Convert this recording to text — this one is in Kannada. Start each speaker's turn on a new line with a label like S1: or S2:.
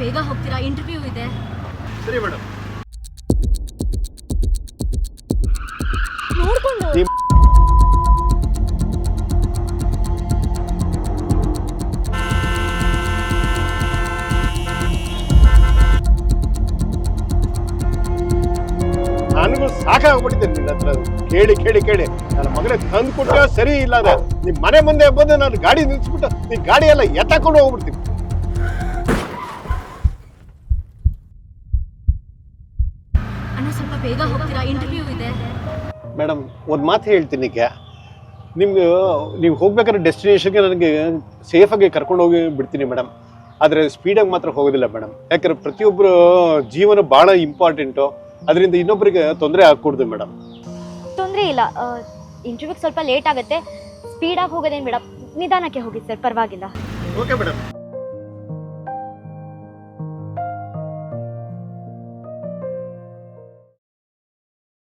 S1: ಬೇಗ ಹೋಗ್ತೀರಾ? ಇಂಟರ್ವ್ಯೂ ಇದೆ.
S2: ಸರಿ ಮೇಡಮ್
S1: ನೋಡ್ಕೊಂಡು.
S2: ನೀವು ನನಗೂ ಸಾಕಾಗ್ಬಿಟ್ಟಿದೆ ನಿನ್ನ ಹತ್ರ. ಕೇಳಿ ಕೇಳಿ ಕೇಳಿ. ನನ್ನ ಮಗನೇ ತಂದು ಕೊಟ್ಟ ಸರಿ ಇಲ್ಲ ನಿಮ್ಮ ನಿಮ್ ಮನೆ ಮುಂದೆ ಬಂದು ನಾನು ಗಾಡಿ ನಿಲ್ಸ್ಬಿಟ್ಟು ನೀನ್ ಗಾಡಿ ಎಲ್ಲ ಎತ್ತಾಕೊಂಡು ಹೋಗ್ಬಿಡ್ತೀನಿ.
S1: ಬೇಗ ಹೋಗ್ತೀರಾ? ಇಂಟರ್ವ್ಯೂ ಇದೆ.
S2: ಮೇಡಮ್ ಒಂದು ಮಾತು ಹೇಳ್ತೀನಿ ನಿಮ್ಗೆ. ನೀವು ಹೋಗ್ಬೇಕಾದ್ರೆ ಡೆಸ್ಟಿನೇಷನ್ಗೆ ನನಗೆ ಸೇಫಾಗಿ ಕರ್ಕೊಂಡು ಹೋಗಿ ಬಿಡ್ತೀನಿ ಮೇಡಮ್. ಆದರೆ ಸ್ಪೀಡಾಗಿ ಮಾತ್ರ ಹೋಗೋದಿಲ್ಲ ಮೇಡಮ್. ಯಾಕಂದ್ರೆ ಪ್ರತಿಯೊಬ್ಬರು ಜೀವನ ಭಾಳ ಇಂಪಾರ್ಟೆಂಟು ಅದರಿಂದ ಇನ್ನೊಬ್ಬರಿಗೆ ತೊಂದರೆ ಆಗ್ಕೂಡ್ದು ಮೇಡಮ್.
S3: ತೊಂದರೆ ಇಲ್ಲ. ಇಂಟರ್ವ್ಯೂಗೆ ಸ್ವಲ್ಪ ಲೇಟ್ ಆಗುತ್ತೆ. ಸ್ಪೀಡಾಗಿ ಹೋಗೋದೇನು ಮೇಡಮ್ ನಿಧಾನಕ್ಕೆ ಹೋಗಿ ಸರ್ ಪರವಾಗಿಲ್ಲ.
S2: Okay madam.